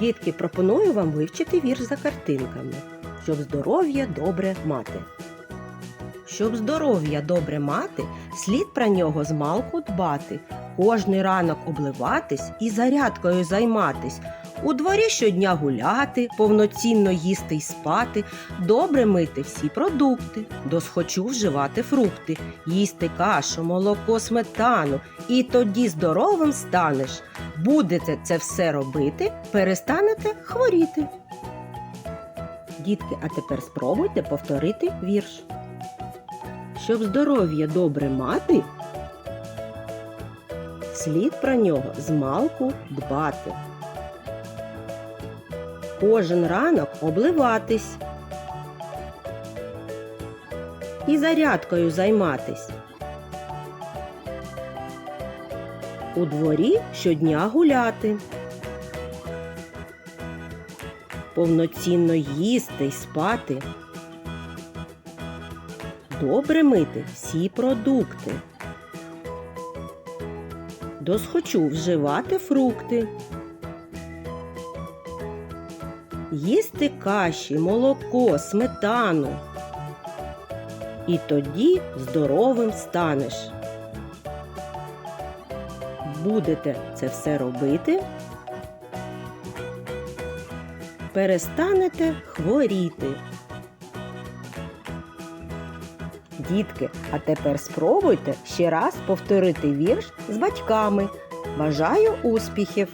Дітки, пропоную вам вивчити вірш за картинками, щоб здоров'я добре мати. Щоб здоров'я добре мати, слід про нього змалку дбати, кожний ранок обливатись і зарядкою займатись, у дворі щодня гуляти, повноцінно їсти й спати, добре мити всі продукти, досхочу вживати фрукти, їсти кашу, молоко, сметану, і тоді здоровим станеш. Будете це все робити, перестанете хворіти. Дітки, а тепер спробуйте повторити вірш. Щоб здоров'я добре мати, слід про нього змалку дбати. Кожен ранок обливатись і зарядкою займатись. У дворі щодня гуляти. Повноцінно їсти й спати. Добре мити всі продукти. Досхочу вживати фрукти. Їсти каші, молоко, сметану. І тоді здоровим станеш. Будете це все робити, перестанете хворіти. Дітки, а тепер спробуйте ще раз повторити вірш з батьками. Бажаю успіхів!